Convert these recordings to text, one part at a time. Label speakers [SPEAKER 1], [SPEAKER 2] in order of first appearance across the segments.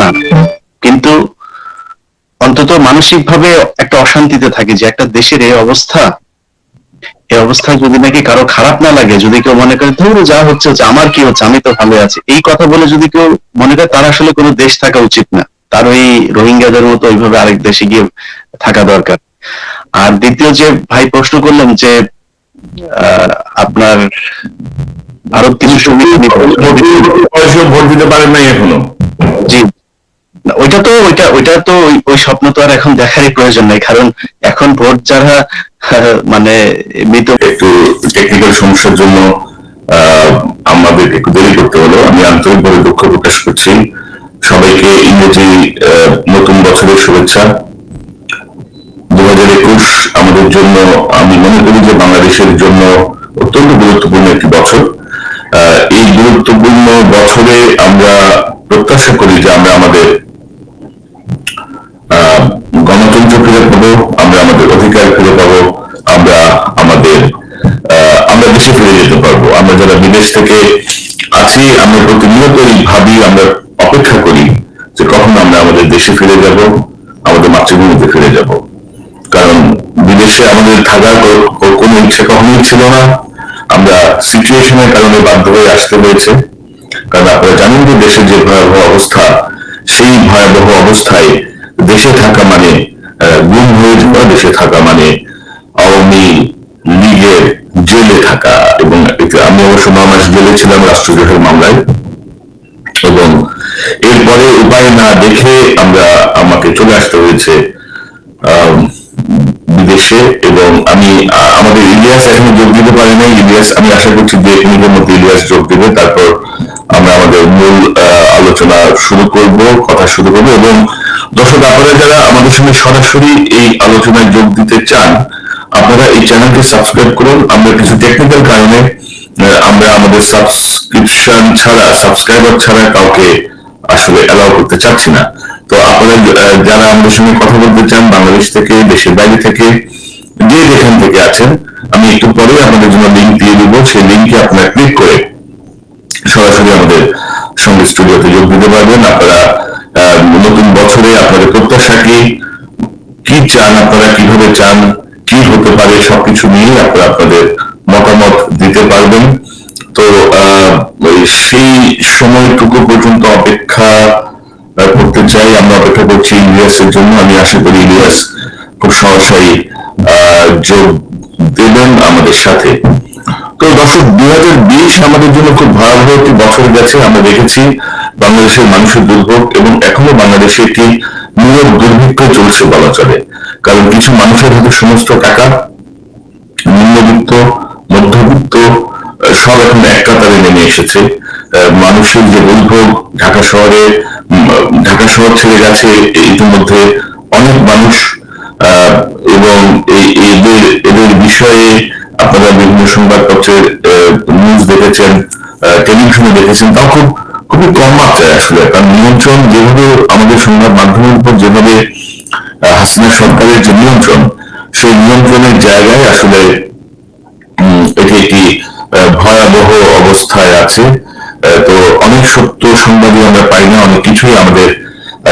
[SPEAKER 1] না। কিন্তু অন্তত মানসিক ভাবে একটা অশান্তিতে থাকে যে একটা দেশের এই অবস্থা এই অবস্থায় যদি নাকি কারও খারাপ না লাগে যদি কেউ মনে করে ধরো যা হচ্ছে হচ্ছে আমার কি হচ্ছে আমি তো ভালো আছি। এই কথা বলে যদি কেউ মনে করে তার আসলে কোনো দেশ থাকা উচিত না। তার ওই রোহিঙ্গাদের মতো ওইভাবে আরেক দেশে গিয়ে থাকা দরকার। আর দ্বিতীয় যে ভাই প্রশ্ন করলেন যে আহ, আপনার ভারত কিছু
[SPEAKER 2] ভোট দিতে পারেন নাই এখনও।
[SPEAKER 1] জি। ওইটা তো, ওইটা ওইটা তো ওই- স্বপ্ন তো আর এখন দেখারই প্রয়োজন নাই, কারণ এখন ভোট যারা মানে মৃত
[SPEAKER 2] একটু টেকনিক্যাল সমস্যার জন্য আমাদের একটু দেরি করতে হলো। আমি আন্তরিকভাবে দুঃখ প্রকাশ করছি। সবাইকে ইংরেজি নতুন বছরের শুভেচ্ছা। দু হাজার একুশ আমাদের জন্য, আমি মনে করি যে বাংলাদেশের জন্য অত্যন্ত গুরুত্বপূর্ণ একটি বছর। এই গুরুত্বপূর্ণ বছরে আমরা প্রত্যাশা করি যে আমরা আমাদের প্রতিনিয়তই ভাবি আমরা অপেক্ষা করি যে কখন আমরা আমাদের দেশে ফিরে যাব, আমাদের মাতৃভূমিতে ফিরে যাব। কারণ বিদেশে আমাদের থাকার কোনো ইচ্ছে কখনোই ছিল না। আমরা সিচুয়েশনের কারণে বাধ্য হয়ে আসতে হয়েছে। কারণ আপনারা জানেন যে দেশের যে ভয়াবহ অবস্থা, সেই ভয়াবহ অবস্থায় দেশে থাকা মানে গুম হয়ে যাওয়া, দেশে থাকা মানে আওয়ামী লীগের জেলে থাকা এবং আমি অবশ্য মাস জেলে ছিলাম রাষ্ট্রদ্রোহের মামলায়। এবং এরপরে উপায় না দেখে আমরা, আমাকে চলে আসতে হয়েছে বিদেশে। এবং আমি আমাদের ইলিয়াস এখনও যোগ দিতে পারে নাই। ইলিয়াস, আমি আশা করছি যে মিনিটের মধ্যে ইলিয়াস যোগ দিবে। তারপর আমরা আমাদের মূল আলোচনা শুরু করব, কথা শুরু করব। এবং দর্শক, আপনারা যারা আমাদের সঙ্গে সরাসরি এই আলোচনায় যোগ দিতে চান, আপনারা এই চ্যানেলকে সাবস্ক্রাইব করুন। আমরা কিছু টেকনিক্যাল কারণে আমরা আমাদের সাবস্ক্রিপশন ছাড়া সাবস্ক্রাইবার ছাড়া কাউকে আসলে অ্যালাউ করতে চাচ্ছি না। তো আপনারা যারা আমাদের সঙ্গে কথা বলতে চান, বাংলাদেশ থেকে, দেশের বাইরে থেকে, যে যেখান থেকে আছেন, আমি একটু পরে আপনাদের জন্য লিঙ্ক দিয়ে দিব। সেই লিঙ্কে আপনারা ক্লিক করে সরাসরি আমাদের সঙ্গে স্টুডিওতে যোগ দিতে পারবেন। আপনারা নতুন বছরে আপনাদের প্রত্যাশা কি কি চান, আপনারা কীভাবে চান, কি হতে পারে, সবকিছু নিয়ে আপনারা আপনাদের মতামত দিতে পারবেন। তো সেই সময়টুকু পর্যন্ত অপেক্ষা করতে চাই। আমরা অপেক্ষা করছি ইলিয়াসের জন্য। আমি আশা করি ইলিয়াস খুব সহসাই যোগ দেবেন আমাদের সাথে। তো, দর্শক, দুই হাজার বিশ আমাদের জন্য খুব ভয়াবহ একটি বছর গেছে। আমরা দেখেছি বাংলাদেশের মানুষের দুর্ভোগ এবং এখনও বাংলাদেশে একটি নীরব দুর্ভিক্ষ চলছে বলা চলে। কারণ কিছু মানুষের হাতে সমস্ত টাকা, নিম্নবিত্ত মধ্যবিত্ত সব এখন এক কাতারে নেমে এসেছে। মানুষের যে দুর্ভোগ ঢাকা শহরে ঢাকা শহর ছেড়ে গেছে, ইতিমধ্যে অনেক মানুষ এবং এদের এদের বিষয়ে আপনারা বিভিন্ন সংবাদপত্রের নিউজ দেখেছেন টেলিভিশনে দেখেছেন, তাও খুব, খুবই কম মাত্রায় আসলে। কারণ নিয়ন্ত্রণ যেভাবে আমাদের সংবাদ মাধ্যমের উপর যেভাবে হাসিনা সরকারের যে নিয়ন্ত্রণ, সেই নিয়ন্ত্রণের জায়গায় আসলে এটি একটি ভয়াবহ অবস্থায় আছে। তো অনেক সত্য সংবাদই আমরা পাই না অনেক কিছুই আমাদের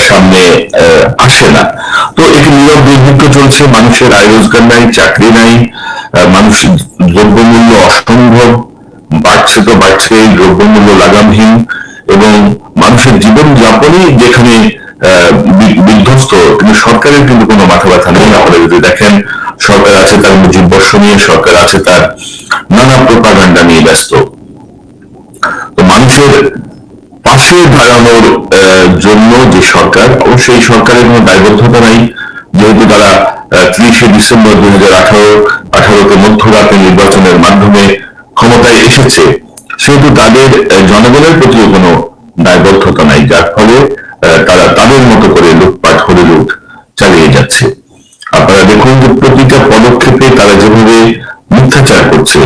[SPEAKER 2] সামনে আসে না। তো এটি নীরব দুর্ভিক্ষ চলছে মানুষের আয় রোজগার নাই চাকরি নাই আহ, মানুষের দ্রব্যমূল্য অসম্ভব বাড়ছে তো বাড়ছে দ্রব্যমূল্য লাগামহীন এবং মানুষের জীবন যাপনই যেখানে বিধ্বস্ত কিন্তু সরকারের কিন্তু কোনো মাথা ব্যথা নেই। আপনারা যদি দেখেন সরকার আছে তার মুজিব বর্ষ নিয়ে, সরকার আছে তার নানা প্রপাগান্ডা নিয়ে ব্যস্ত। তো মানুষের পাশে দাঁড়ানোর জন্য যে সরকার, অবশ্যই সরকারের কোনো দায়বদ্ধতা নাই। যেহেতু তারা ত্রিশে ডিসেম্বর দুই হাজার আঠারো, আঠারোতে মধ্যরাতে নির্বাচনের মাধ্যমে ক্ষমতায় এসেছে, সেহেতু তাদের জনগণের প্রতিও কোনো দায়বদ্ধতা নাই। যার ফলে তারা তাদের মতো করে লুটপাট হরে লুট চালিয়ে যাচ্ছে। আপনারা দেখুন যে পদক্ষেপে তারা যেভাবে মিথ্যাচার করছে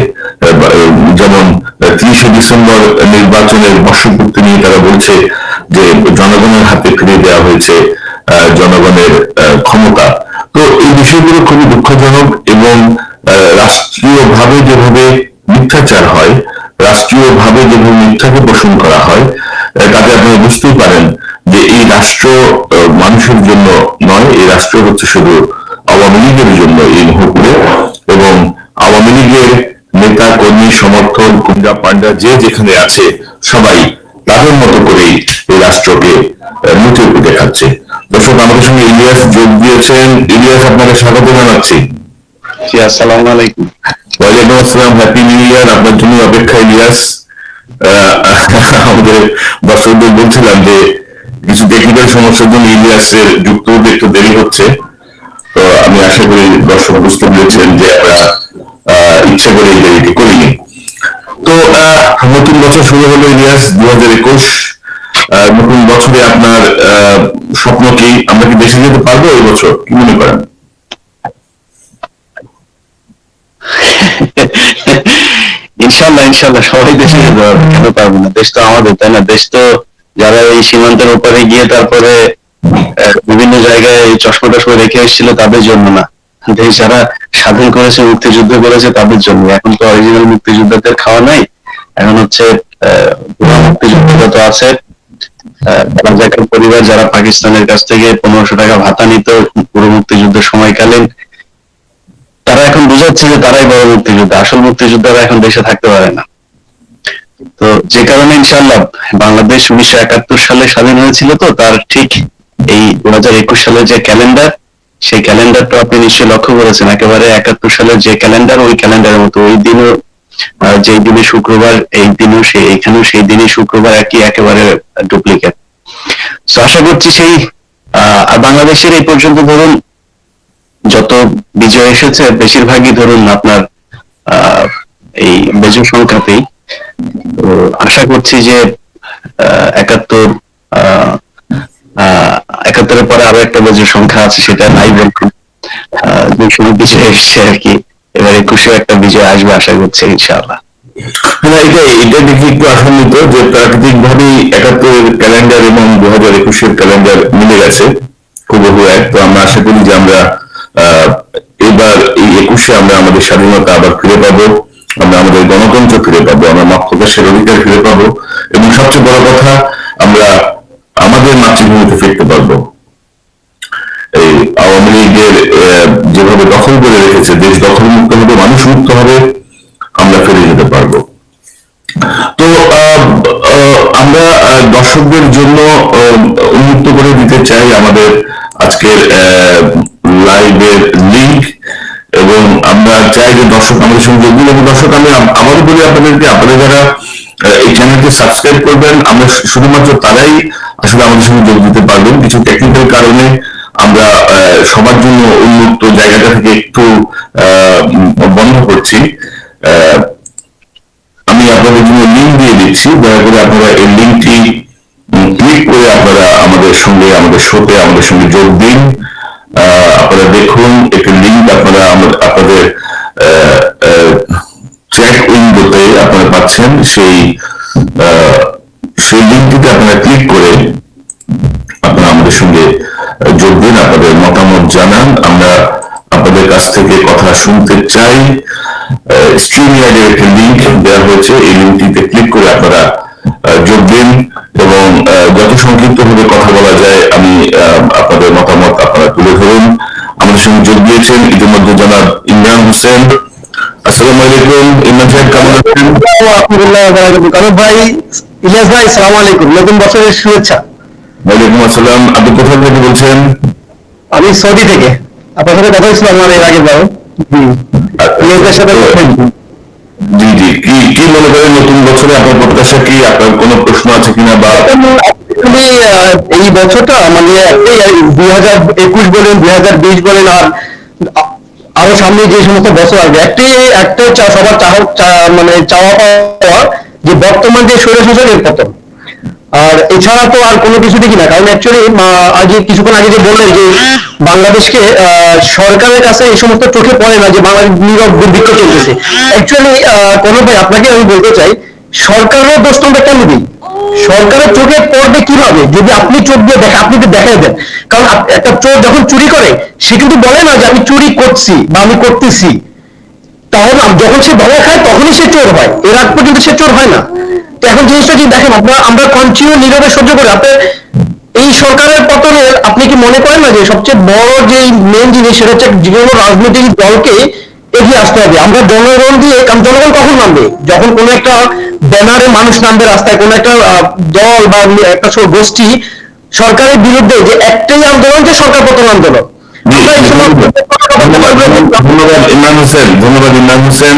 [SPEAKER 2] যেমন ত্রিশে ডিসেম্বর নির্বাচনের বর্ষপূর্তি নিয়ে তারা বলছে যে জনগণের হাতে ফিরিয়ে দেওয়া হয়েছে জনগণের ক্ষমতা। তো এই বিষয়গুলো খুবই দুঃখজনক এবং রাষ্ট্রীয় ভাবে যেভাবে মিথ্যাচার হয় রাষ্ট্রীয় ভাবে যেভাবে মিথ্যাকে পোষণ করা হয় তাতে আপনারা বুঝতেই পারেন যে এই রাষ্ট্র মানুষের জন্য নয়, এই রাষ্ট্র হচ্ছে শুধু আওয়ামী লীগের জন্য এই মুহূর্তে এবং আওয়ামী লীগের নেতা কর্মী সমর্থন গুন্ডা পান্ডা যে যেখানে আছে সবাই তাদের মতো করেই এই রাষ্ট্রকে আহ, লুটে পুটে খাচ্ছে দর্শক আমাদের সঙ্গে ইলিয়াস যোগ দিয়েছেন। ইলিয়াস আপনাকে স্বাগত জানাচ্ছি।
[SPEAKER 1] আসসালামু আলাইকুম।
[SPEAKER 2] ওয়ালাইকুম আসসালাম। হ্যাপি নিউ ইয়ার আপনার জন্য অপেক্ষা ইলিয়াস। আমাদের দর্শকদের বলছিলাম যে কিছু টেকনিক্যাল সমস্যার জন্য ইলিয়াসের যুক্ত হতে একটু দেরি হচ্ছে। তো আমি আশা করি দর্শক বুঝতে পেরেছেন যে আমরা ইচ্ছা করে এই করিনি। তো নতুন বছর শুরু হলো ইলিয়াস দু হাজার একুশ নতুন বছরে আপনার স্বপ্ন কি? আমরা কি দেশে যেতে পারব এই বছর? কি মনে করেন?
[SPEAKER 1] ইনশাল্লাহ ইনশাল্লাহ, সবাই দেশে যেতে পারবে। পারব না? দেশ তো আমাদের, তাই না? দেশ তো যারা এই সীমান্তের উপরে গিয়ে তারপরে বিভিন্ন জায়গায় এই চশমা টশমা রেখে এসেছিল তাদের জন্য না। দেশ যারা স্বাধীন করেছে, মুক্তিযুদ্ধ করেছে তাদের জন্য। এখন তো অরিজিনাল মুক্তিযোদ্ধাদের খাওয়া নাই। এখন হচ্ছে মুক্তিযোদ্ধা তো আছে। পরিবার যারা পাকিস্তানের কাছ থেকে পনেরোশো টাকা ভাতা নিত, পুরো মুক্তিযুদ্ধের সময়কালীন, তারা এখন বুঝাচ্ছে যে তারাই বড় মুক্তিযোদ্ধা। আসল মুক্তিযোদ্ধারা এখন দেশে থাকতে পারে না। তো যে কারণে ইনশাল্লাহ বাংলাদেশ উনিশশো একাত্তর সালে স্বাধীন হয়েছিল তো, তার ঠিক এই দু হাজার একুশ সালের যে ক্যালেন্ডার, সেই ক্যালেন্ডারটা আপনি নিশ্চয়ই লক্ষ্য করেছেন। একেবারে একাত্তর সালের যে ক্যালেন্ডার, ওই ক্যালেন্ডারের মতো। ওই দিনও যেই দিনে শুক্রবার, এই দিনও সেই এখানেও সেই দিনই শুক্রবার একই একেবারে ডুপ্লিকেট তো আশা করছি সেই বাংলাদেশের এই পর্যন্ত ধরুন, যত বিজয় এসেছে, বেশিরভাগই ধরুন আপনার এই বেজোর সংখ্যাতেই। তো, আশা করছি যে একাত্তর একাত্তরের পরে আরও একটা বেজোর সংখ্যা আছে সেটা নাই আহ, যে বিজয় এসছে আর কি। এবার একুশে একটা বিজয় আসবে আশা করছি ইনশাআল্লাহ।
[SPEAKER 2] না এটা এটা দেখে একটু আশান্বিত যে প্রাকৃতিক ভাবেই একাত্তরের ক্যালেন্ডার এবং দু হাজার একুশের ক্যালেন্ডার মিলে গেছে হুবহু এক। তো আমরা আশা করি যে আমরা এবার এই একুশে আমরা আমাদের স্বাধীনতা আবার ফিরে পাবো আমরা আমাদের গণতন্ত্র ফিরে পাবো আমরা মত অধিকার ফিরে পাবো। এবং সবচেয়ে বড় কথা আমরা আমাদের মাতৃভূমিতে ফিরতে পারব। যেভাবে দখল করে রেখেছে দেশ দখল মুক্ত হবে মানুষ মুক্ত হবে, আমরা ফিরে যেতে পারব। তো আমরা দর্শকদের জন্য উন্মুক্ত করে দিতে চাই আমাদের আজকের লাইভের লিংক এবং আমরা চাই যে দর্শক আমাদের সঙ্গে যোগ দিন। এবং দর্শক, আমি আবারও বলি আপনাদেরকে, আপনারা যারা এই চ্যানেলকে সাবস্ক্রাইব করবেন, আমরা শুধুমাত্র তারাই আসলে আমাদের সঙ্গে যোগ দিতে পারবেন। কিছু টেকনিক্যাল কারণে আমরা সবার জন্য উন্মুক্ত জায়গাটা থেকে একটু বন্ধ করছি। আমি আপনাদের জন্য লিঙ্ক দিয়ে দিচ্ছি। দয়া করে আপনারা এই লিঙ্কটি ক্লিক করে আপনারা আমাদের সঙ্গে, আমাদের শোতে আমাদের সঙ্গে যোগ দিন। আপনারা দেখুন, একটি লিঙ্ক আপনারা আপনাদের চ্যাট উইন্ডোতে আপনারা পাচ্ছেন। সেই সেই লিঙ্কটিতে স্ট্রিম ইয়ার্ডের লিঙ্ক দেওয়া হয়েছে। এই লিঙ্কটিতে ক্লিক করে আপনারা যোগ দিন এবং যত সংক্ষিপ্ত ভাবে কথা বলা যায় আমি আপনাদের মতামত আপনারা তুলে ধরুন। আমাদের সঙ্গে যোগ দিয়েছেন ইতিমধ্যে জনাব ইমরান হোসেন। আসসালামু আলাইকুম ইমরান সাহেব কেমন আছেন?
[SPEAKER 3] কারণ ভাই ইলিয়াস ভাই সালাম আলাইকুম। নতুন বছরের শুভেচ্ছা।
[SPEAKER 2] ওয়ালাইকুম আসসালাম। আপনি কোথা থেকে বলছেন?
[SPEAKER 3] আমি সৌদি থেকে। আপনার সাথে কথা হয়েছিল আমার এর আগের বার
[SPEAKER 2] জি। জি কি কি মনে করেন নতুন বছরে আপনার প্রত্যাশা কি? আপনার কোনো প্রশ্ন আছে কিনা বা
[SPEAKER 3] এই বছরটা মানে দুই হাজার একুশ বলেন দুই হাজার বিশ বলেন আর আরও সামনে যে সমস্ত বছর আসবে একটি একটা চা- সবার চাওয়া চা- মানে চাওয়া পাওয়া যে বর্তমান যে স্বৈর শাসনের পতন। আর এছাড়া তো আর কোনো কিছু দেখি না, কারণ অ্যাকচুয়ালি আগে কিছুক্ষণ আগে যে বললেন যে বাংলাদেশকে সরকারের কাছে এই সমস্ত চোখে পড়ে না যে বাংলাদেশ নীরব দুর্ভিক্ষ চলতেছে। অ্যাকচুয়ালি কোনো ভাই, আপনাকে আমি বলতে চাই সরকারের দোষ তোমরা কেন দিই সরকারের চোখে পড়বে কীভাবে? যদি আপনি চোখ দিয়ে দেখে, আপনি তো দেখাই দেন। কারণ একটা চোর যখন চুরি করে, সে কিন্তু বলে না যে আমি চুরি করছি বা আমি করতেছি। তাহলে যখন সে ধরা খায়, তখনই সে চোর হয়। এর আগ পর্যন্ত সে চোর হয় না। এখন জিনিসটা যদি দেখেন আপনারা আমরা কন্টিনিউ নীরবে সহ্য করে। আপনি এই সরকারের পতনের আপনি কি মনে করেন না যে সবচেয়ে বড় যে মেন জিনিস সেটা হচ্ছে যে কোনো রাজনৈতিক দলকে এগিয়ে আসতে হবে? আমরা জনগণ দিয়ে কারণ জনগণ কখন নামবে? যখন কোনো একটা ব্যানারে মানুষ নামবে রাস্তায় কোনো একটা দল বা একটা গোষ্ঠী সরকারের বিরুদ্ধে যে একটাই আন্দোলন যে সরকার পতন আন্দোলন।
[SPEAKER 2] ধন্যবাদ ইমরান হোসেন ধন্যবাদ ইমরান হোসেন।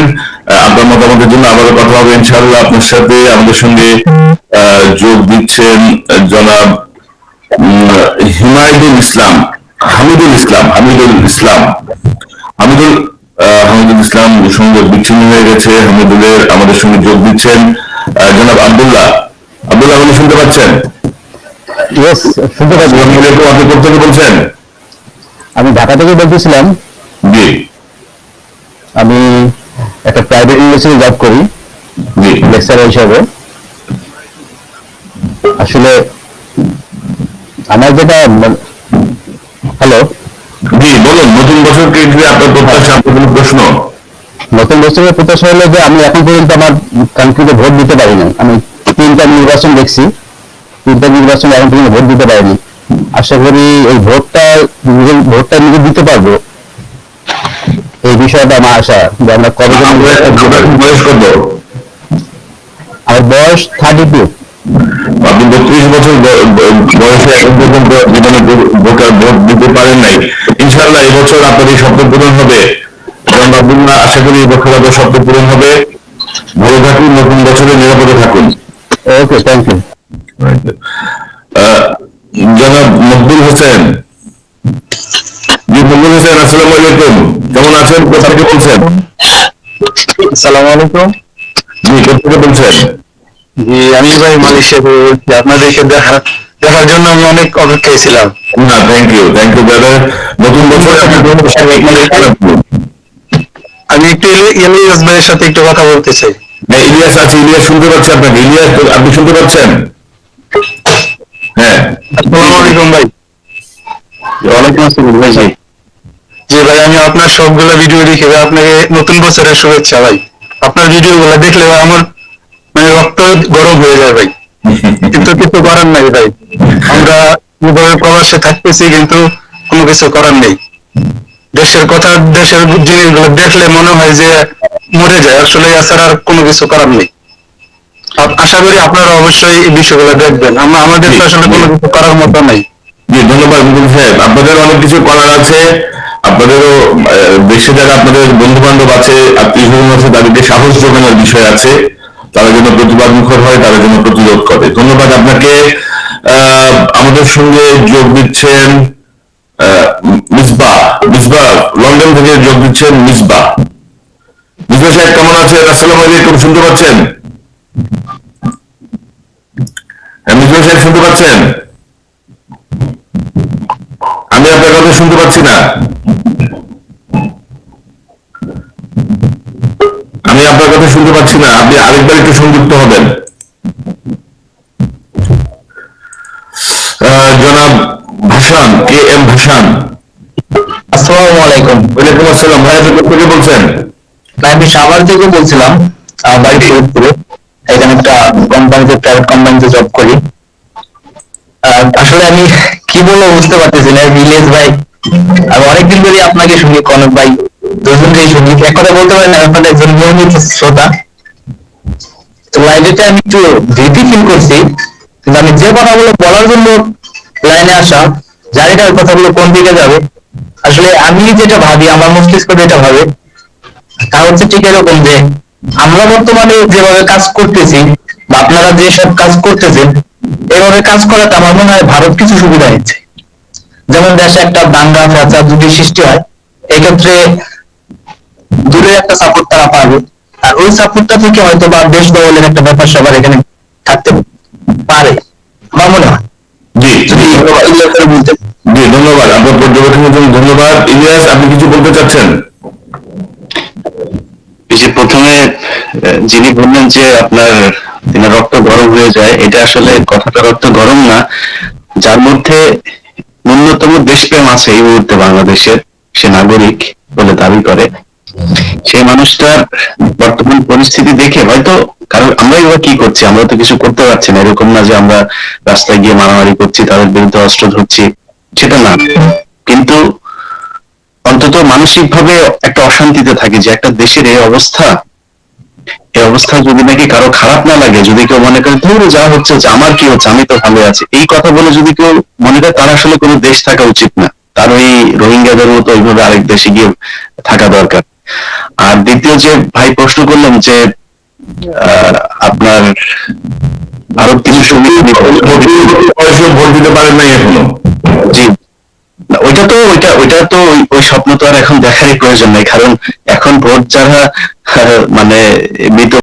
[SPEAKER 2] আপনার মতামতের জন্য আবারও কথা হবে ইনশাআল্লাহ আপনার সাথে আমাদের সঙ্গে যোগ দিচ্ছেন জনাব উম, হিমায়তুল ইসলাম হামিদুল ইসলাম হামিদুল ইসলাম। হামিদুল হামিদুল ইসলাম সংযোগ বিচ্ছিন্ন হয়ে গেছে হামিদুলের আমাদের সঙ্গে যোগ দিচ্ছেন জনাব আব্দুল্লাহ। আব্দুল্লাহ আপনি শুনতে পাচ্ছেন?
[SPEAKER 3] শুনতে পাচ্ছি।
[SPEAKER 2] আপনি কোথা বলছেন?
[SPEAKER 3] আমি ঢাকা থেকে বলতেছিলাম।
[SPEAKER 2] জি।
[SPEAKER 3] আমি একটা প্রাইভেট ইউনিভার্সিটি জব করি
[SPEAKER 2] জি।
[SPEAKER 3] লেকচারার হিসাবে। আসলে আমার যেটা হ্যালো?
[SPEAKER 2] জি বলুন নতুন বছরকে ঘিরে আপনার প্রত্যাশা আপনার প্রশ্ন?
[SPEAKER 3] নতুন বছরের প্রত্যাশা হলো যে আমি এখন পর্যন্ত আমার কান্ট্রিতে ভোট দিতে পারি না আমি তিনটা নির্বাচন দেখছি তিনটা নির্বাচনে এখন পর্যন্ত ভোট দিতে পারিনি। আশা করি এই ভোটটা ভোটটা নিজে দিতে পারব এই বিষয়টা আমার আশা যে আমরা কবে
[SPEAKER 2] আপনার আপনার। বয়স কত?
[SPEAKER 3] আমার বয়স থার্টি টু
[SPEAKER 2] আপনি বত্রিশ বছর বয়সে এখন পর্যন্ত জীবনে ভোটার ভোট দিতে পারেন নাই। ইনশাআল্লাহ এবছর আপনার এই স্বপ্ন পূরণ হবে। কারণ আব্দুল্লাহ আশা করি এবছর আপনার স্বপ্ন পূরণ হবে। ভালো থাকুন নতুন বছরে নিরাপদে থাকুন।
[SPEAKER 3] ওকে থ্যাংক ইউ
[SPEAKER 2] জনাব মকবুল হোসেন কোথা থেকে বলছেন
[SPEAKER 3] আসসালামু আলাইকুম।
[SPEAKER 2] জি কোথা থেকে বলছেন
[SPEAKER 3] জি আমি ভাই মালয়েশিয়া থেকে বলছি আপনাদেরকে দেখা দেখার জন্য আমি অনেক অপেক্ষায় ছিলাম।
[SPEAKER 2] না thank you thank you brother নতুন বছরে
[SPEAKER 3] আমি একটু ইলিয়াস ভাইয়ের সাথে একটু কথা বলতে চাই।
[SPEAKER 2] হ্যাঁ ইলিয়াস আছে ইলিয়াস শুনতে পাচ্ছি আপনাকে। ইলিয়াস আপনি শুনতে পাচ্ছেন? হ্যাঁ।
[SPEAKER 3] আসসালামু আলাইকুম ভাই।
[SPEAKER 1] ওয়ালাইকুম আসসালাম ভাই।
[SPEAKER 3] আপনার সবগুলো ভিডিও দেখে আপনাকে নতুন বছরের শুভেচ্ছা ভাই। আপনার ভিডিও গুলো দেখলে আমার মানে রক্ত গরম হয়ে যায় ভাই। কিন্তু কিছু করার নাই ভাই। আমরা যেভাবে প্রবাসে থাকতেছি কিন্তু কোনো কিছু করার নেই। দেশের কথা, দেশের জিনিসগুলো দেখলে মনে হয় যে মরে যায়। আসলে এছাড়া আর কোনো কিছু করার নেই। আশা করি আপনারা অবশ্যই এই বিষয়গুলো দেখবেন। আমরা আমাদের তো আসলে কোনো কিছু করার মতো নাই।
[SPEAKER 2] জি, ধন্যবাদ সাহেব। আপনাদের অনেক কিছু করার আছে। আপনাদেরও দেশে যারা আপনাদের বন্ধু বান্ধব আছে, আত্মীয় আছে, তাদেরকে সাহস যোগানোর বিষয় আছে, তারা যেন প্রতিবাদ মুখর হয়, তারা যেন প্রতিরোধ করে। ধন্যবাদ আপনাকে। আমাদের সঙ্গে যোগ দিচ্ছেন মিসবা মিসবা, লন্ডন থেকে যোগ দিচ্ছেন মিসবা। মিসবা সাহেব, কেমন আছেন? আসসালামু আলাইকুম, শুনতে পাচ্ছেন? হ্যাঁ মিসবা সাহেব, শুনতে পাচ্ছেন? আমি আপনার কথা শুনতে পাচ্ছি না। শুনতে পাচ্ছি না আপনি আরেকবার একটু সংযুক্ত হবেন। জনাব ভাসান কে এম ভাসান।
[SPEAKER 3] আসসালামু আলাইকুম।
[SPEAKER 2] ওয়ালাইকুম আসসালাম ভাই আপনি কোথা থেকে বলছেন?
[SPEAKER 3] আমি সাভার থেকে বলছিলাম বাড়ি ফরিদপুরে এখানে একটা কোম্পানিতে প্রাইভেট কোম্পানিতে জব করি। আসলে আমি কি বলব বুঝতে পারতেছি না ভিলেজ ভাই। আমি অনেকদিন ধরে আপনাকে শুনি কনক ভাই। দুজনকেই শুনি এক কথা বলতে পারেন, আমি আপনাদের একজন নিয়মিত শ্রোতা। তো লাইব্রেরিতে আমি একটু ভীতি ফিল করছি, কিন্তু আমি যে কথাগুলো বলার জন্য লাইনে আসা জানি না কথাগুলো কোন দিকে যাবে, আসলে আমি যেটা ভাবি, আমার মস্তিষ্ক যেটা ভাবে, তা হচ্ছে ঠিক এরকম যে আমরা বর্তমানে যেভাবে কাজ করতেছি, বা আপনারা যেসব কাজ করতেছেন, এভাবে কাজ করাতে আমার মনে হয় ভারত কিছু সুবিধা নিচ্ছে যেমন দেশে একটা দাঙ্গা ফ্যাচার যদি সৃষ্টি হয় এক্ষেত্রে দূরে একটা সাপোর্ট তারা পাবে। আর ওই সাপোর্টটা থেকে হয়তো বা দেশ দলের একটা ব্যাপার সবার এখানে থাকতে পারে। আমার মনে হয়।
[SPEAKER 2] জি ধন্যবাদ জি আপনার পর্যবেক্ষণের জন্য ধন্যবাদ। ইলিয়াস আপনি কিছু বলতে চাচ্ছেন?
[SPEAKER 1] যে প্রথমে যিনি বললেন যে আপনার তিনি রক্ত গরম হয়ে যায় এটা আসলে কথাটা রক্ত গরম না। যার মধ্যে ন্যূনতম দেশপ্রেম আছে এই মুহূর্তে বাংলাদেশের। সে নাগরিক বলে দাবি করে। সেই মানুষটার বর্তমান পরিস্থিতি দেখে হয়তো কারণ আমরা এবার কি করছি আমরা তো কিছু করতে পারছি না। এরকম না যে আমরা রাস্তায় গিয়ে মারামারি করছি তাদের বিরুদ্ধে অস্ত্র ধরছি সেটা না। কিন্তু অন্তত মানসিক ভাবে একটা অশান্তিতে থাকে যে একটা দেশের এই অবস্থা এই অবস্থা যদি নাকি কারও খারাপ না লাগে যদি কেউ মনে করে ধরো যা হচ্ছে হচ্ছে, আমার কি হচ্ছে আমি তো ভালো আছি। এই কথা বলে যদি কেউ মনে করে তার আসলে কোনো দেশ থাকা উচিত না। তার ওই রোহিঙ্গাদের মতো ওইভাবে আরেক দেশে গিয়ে থাকা দরকার। আর দ্বিতীয় যে ভাই প্রশ্ন করলাম যে আপনার ভারত কিছু
[SPEAKER 2] ভোট দিতে পারেন নাই এখনও।
[SPEAKER 1] জি। ওইটা তো ওইটা ওইটা তো ওই- ওই স্বপ্ন তো আর এখন দেখারই প্রয়োজন নাই কারণ এখন ভোট যারা মানে মৃত